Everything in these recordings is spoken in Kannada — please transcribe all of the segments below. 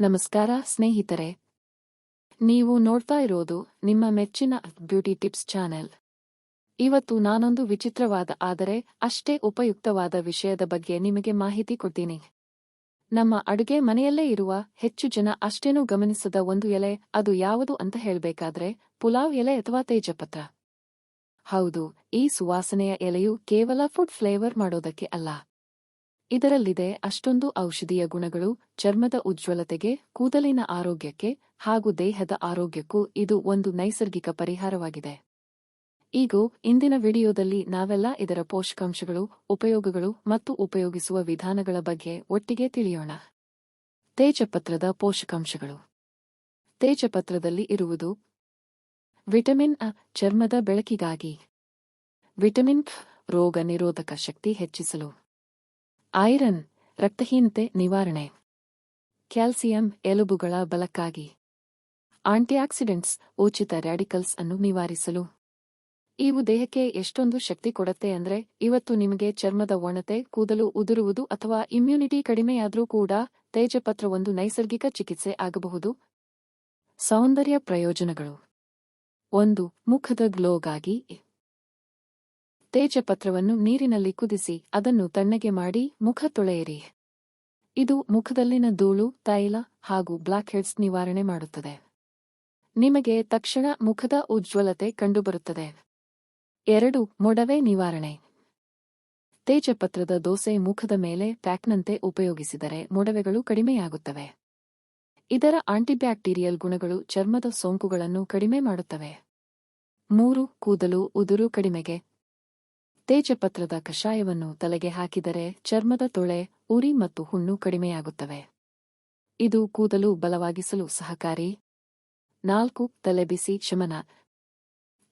ನಮಸ್ಕಾರ, ಸ್ನೇಹಿತರೆ. ನೀವು ನೋಡ್ತಾ ಇರೋದು ನಿಮ್ಮ ಮೆಚ್ಚಿನ ಬ್ಯೂಟಿ ಟಿಪ್ಸ್ ಚಾನೆಲ್. ಇವತ್ತು ನಾನೊಂದು ವಿಚಿತ್ರವಾದ, ಆದರೆ ಅಷ್ಟೇ ಉಪಯುಕ್ತವಾದ ವಿಷಯದ ಬಗ್ಗೆ ನಿಮಗೆ ಮಾಹಿತಿ ಕೊಡ್ತೀನಿ. ನಮ್ಮ ಅಡುಗೆ ಮನೆಯಲ್ಲೇ ಇರುವ ಹೆಚ್ಚು ಜನ ಅಷ್ಟೇನೂ ಗಮನಿಸದ ಒಂದು ಎಲೆ, ಅದು ಯಾವುದು ಅಂತ ಹೇಳಬೇಕಾದ್ರೆ ಪುಲಾವ್ ಎಲೆ ಅಥವಾ ತೇಜಪತ್ರ. ಹೌದು, ಈ ಸುವಾಸನೆಯ ಎಲೆಯು ಕೇವಲ ಫುಡ್ ಫ್ಲೇವರ್ ಮಾಡೋದಕ್ಕೆ ಅಲ್ಲ. ಇದರಲ್ಲಿದೆ ಅಷ್ಟೊಂದು ಔಷಧೀಯ ಗುಣಗಳು, ಚರ್ಮದ ಉಜ್ವಲತೆಗೆ, ಕೂದಲಿನ ಆರೋಗ್ಯಕ್ಕೆ ಹಾಗೂ ದೇಹದ ಆರೋಗ್ಯಕ್ಕೂ ಇದು ಒಂದು ನೈಸರ್ಗಿಕ ಪರಿಹಾರವಾಗಿದೆ. ಈಗ, ಇಂದಿನ ವಿಡಿಯೋದಲ್ಲಿ ನಾವೆಲ್ಲ ಇದರ ಪೋಷಕಾಂಶಗಳು, ಉಪಯೋಗಗಳು ಮತ್ತು ಉಪಯೋಗಿಸುವ ವಿಧಾನಗಳ ಬಗ್ಗೆ ಒಟ್ಟಿಗೆ ತಿಳಿಯೋಣ. ತೇಜಪತ್ರದ ಪೋಷಕಾಂಶಗಳು. ತೇಜಪತ್ರದಲ್ಲಿ ಇರುವುದು ವಿಟಮಿನ್ ಅ ಚರ್ಮದ ಬೆಳಕಿಗಾಗಿ. ವಿಟಮಿನ್ ರೋಗ ನಿರೋಧಕ ಶಕ್ತಿ ಹೆಚ್ಚಿಸಲು. ಐರನ್, ರಕ್ತಹೀನತೆ ನಿವಾರಣೆ. ಕ್ಯಾಲ್ಸಿಯಂ ಎಲುಬುಗಳ ಬಲಕ್ಕಾಗಿ. ಆಂಟಿಆಕ್ಸಿಡೆಂಟ್ಸ್, ಉಚಿತ ರ್ಯಾಡಿಕಲ್ಸ್ ಅನ್ನು ನಿವಾರಿಸಲು. ಇವು ದೇಹಕ್ಕೆ ಎಷ್ಟೊಂದು ಶಕ್ತಿ ಕೊಡತ್ತೆ ಅಂದ್ರೆ, ಇವತ್ತು ನಿಮಗೆ ಚರ್ಮದ ಒಣತೆ, ಕೂದಲು ಉದುರುವುದು ಅಥವಾ ಇಮ್ಯುನಿಟಿ ಕಡಿಮೆಯಾದರೂ ಕೂಡ ತೇಜಪತ್ರ ಒಂದು ನೈಸರ್ಗಿಕ ಚಿಕಿತ್ಸೆ ಆಗಬಹುದು. ಸೌಂದರ್ಯ ಪ್ರಯೋಜನಗಳು. ಒಂದು, ಮುಖದ ಗ್ಲೋಗಾಗಿ ತೇಜಪತ್ರವನ್ನು ನೀರಿನಲ್ಲಿ ಕುದಿಸಿ ಅದನ್ನು ತಣ್ಣಗೆ ಮಾಡಿ ಮುಖ ತೊಳೆಯಿರಿ. ಇದು ಮುಖದಲ್ಲಿನ ಧೂಳು, ತೈಲ ಹಾಗೂ ಬ್ಲಾಕ್ ಹೆಡ್ಸ್ ನಿವಾರಣೆ ಮಾಡುತ್ತದೆ. ನಿಮಗೆ ತಕ್ಷಣ ಮುಖದ ಉಜ್ವಲತೆ ಕಂಡುಬರುತ್ತದೆ. ಎರಡು, ಮೊಡವೆ ನಿವಾರಣೆ. ತೇಜಪತ್ರದ ದೋಸೆ ಮುಖದ ಮೇಲೆ ಪ್ಯಾಕ್ನಂತೆ ಉಪಯೋಗಿಸಿದರೆ ಮೊಡವೆಗಳು ಕಡಿಮೆಯಾಗುತ್ತವೆ. ಇದರ ಆಂಟಿಬ್ಯಾಕ್ಟೀರಿಯಲ್ ಗುಣಗಳು ಚರ್ಮದ ಸೋಂಕುಗಳನ್ನು ಕಡಿಮೆ ಮಾಡುತ್ತವೆ. ಮೂರು, ಕೂದಲು, ಉದುರು ಕಡಿಮೆಗೆ ತೇಜಪತ್ರದ ಕಷಾಯವನ್ನು ತಲೆಗೆ ಹಾಕಿದರೆ ಚರ್ಮದ ತೊಳೆ, ಉರಿ ಮತ್ತು ಹುಣ್ಣು ಕಡಿಮೆಯಾಗುತ್ತವೆ. ಇದು ಕೂದಲು ಬಲವಾಗಿಸಲು ಸಹಕಾರಿ. ನಾಲ್ಕು ತಲೆಬಿಸಿ ಶಮನ.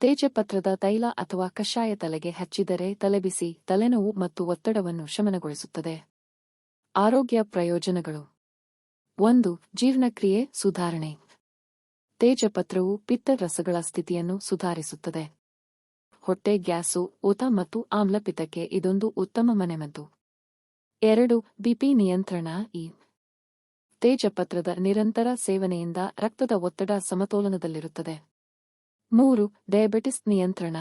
ತೇಜಪತ್ರದ ತೈಲ ಅಥವಾ ಕಷಾಯ ತಲೆಗೆ ಹಚ್ಚಿದರೆ ತಲೆಬಿಸಿ ತಲೆನೋವು ಮತ್ತು ಒತ್ತಡವನ್ನು ಶಮನಗೊಳಿಸುತ್ತದೆ. ಆರೋಗ್ಯ ಪ್ರಯೋಜನಗಳು. ಒಂದು, ಜೀರ್ಣಕ್ರಿಯೆ ಸುಧಾರಣೆ. ತೇಜಪತ್ರವು ಪಿತ್ತರಸಗಳ ಸ್ಥಿತಿಯನ್ನು ಸುಧಾರಿಸುತ್ತದೆ. ಹೊಟ್ಟೆ, ಗ್ಯಾಸು, ಊತ ಮತ್ತು ಆಮ್ಲಪಿತಕ್ಕೆ ಇದೊಂದು ಉತ್ತಮ ಮನೆಮದ್ದು. ಎರಡು, ಬಿಪಿ ನಿಯಂತ್ರಣ, ಈ ತೇಜಪತ್ರದ ನಿರಂತರ ಸೇವನೆಯಿಂದ ರಕ್ತದ ಒತ್ತಡ ಸಮತೋಲನದಲ್ಲಿರುತ್ತದೆ. ಮೂರು, ಡಯಾಬಿಟಿಸ್ ನಿಯಂತ್ರಣ.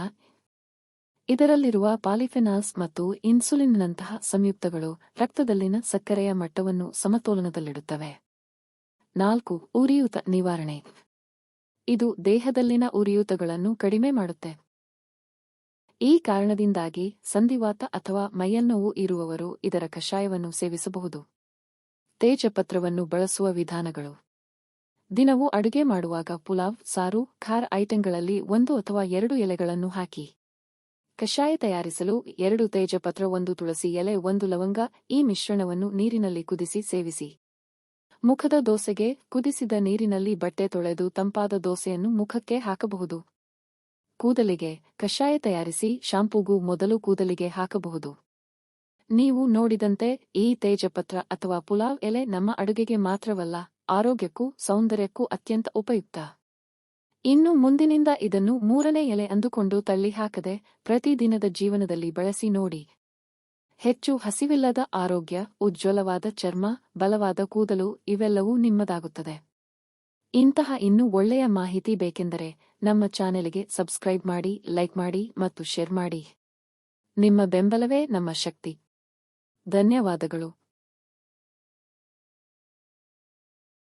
ಇದರಲ್ಲಿರುವ ಪಾಲಿಫೆನಾಲ್ಸ್ ಮತ್ತು ಇನ್ಸುಲಿನ್ನಂತಹ ಸಂಯುಕ್ತಗಳು ರಕ್ತದಲ್ಲಿನ ಸಕ್ಕರೆಯ ಮಟ್ಟವನ್ನು ಸಮತೋಲನದಲ್ಲಿಡುತ್ತವೆ. ನಾಲ್ಕು, ಉರಿಯೂತ ನಿವಾರಣೆ. ಇದು ದೇಹದಲ್ಲಿನ ಉರಿಯೂತಗಳನ್ನು ಕಡಿಮೆ ಮಾಡುತ್ತೆ. ಈ ಕಾರಣದಿಂದಾಗಿ ಸಂಧಿವಾತ ಅಥವಾ ಮೈಯನ್ನೋವು ಇರುವವರು ಇದರ ಕಷಾಯವನ್ನು ಸೇವಿಸಬಹುದು. ತೇಜಪತ್ರವನ್ನು ಬಳಸುವ ವಿಧಾನಗಳು. ದಿನವೂ ಅಡುಗೆ ಮಾಡುವಾಗ ಪುಲಾವ್, ಸಾರು, ಖಾರ್ ಐಟಂಗಳಲ್ಲಿ ಒಂದು ಅಥವಾ ಎರಡು ಎಲೆಗಳನ್ನು ಹಾಕಿ. ಕಷಾಯ ತಯಾರಿಸಲು ಎರಡು ತೇಜಪತ್ರ, ಒಂದು ತುಳಸಿ ಎಲೆ, ಒಂದು ಲವಂಗ, ಈ ಮಿಶ್ರಣವನ್ನು ನೀರಿನಲ್ಲಿ ಕುದಿಸಿ ಸೇವಿಸಿ. ಮುಖದ ದೋಸೆಗೆ ಕುದಿಸಿದ ನೀರಿನಲ್ಲಿ ಬಟ್ಟೆ ತೊಳೆದು ತಂಪಾದ ದೋಸೆಯನ್ನು ಮುಖಕ್ಕೆ ಹಾಕಬಹುದು. ಕೂದಲಿಗೆ ಕಷಾಯ ತಯಾರಿಸಿ ಶಾಂಪೂಗೂ ಮೊದಲು ಕೂದಲಿಗೆ ಹಾಕಬಹುದು. ನೀವು ನೋಡಿದಂತೆ ಈ ತೇಜಪತ್ರ ಅಥವಾ ಪುಲಾವ್ ಎಲೆ ನಮ್ಮ ಅಡುಗೆಗೆ ಮಾತ್ರವಲ್ಲ, ಆರೋಗ್ಯಕ್ಕೂ ಸೌಂದರ್ಯಕ್ಕೂ ಅತ್ಯಂತ ಉಪಯುಕ್ತ. ಇನ್ನು ಮುಂದಿನಿಂದ ಇದನ್ನು ಮೂರನೇ ಎಲೆ ಅಂದುಕೊಂಡು ತಳ್ಳಿ ಹಾಕದೆ ಪ್ರತಿದಿನದ ಜೀವನದಲ್ಲಿ ಬಳಸಿ ನೋಡಿ. ಹೆಚ್ಚು ಹಸಿವಿಲ್ಲದ ಆರೋಗ್ಯ, ಉಜ್ವಲವಾದ ಚರ್ಮ, ಬಲವಾದ ಕೂದಲು ಇವೆಲ್ಲವೂ ನಿಮ್ಮದಾಗುತ್ತದೆ. ಇಂತಹ ಇನ್ನೂ ಒಳ್ಳೆಯ ಮಾಹಿತಿ ಬೇಕೆಂದರೆ ನಮ್ಮ ಚಾನೆಲ್ಗೆ ಸಬ್ಸ್ಕ್ರೈಬ್ ಮಾಡಿ, ಲೈಕ್ ಮಾಡಿ ಮತ್ತು ಶೇರ್ ಮಾಡಿ. ನಿಮ್ಮ ಬೆಂಬಲವೇ ನಮ್ಮ ಶಕ್ತಿ. ಧನ್ಯವಾದಗಳು.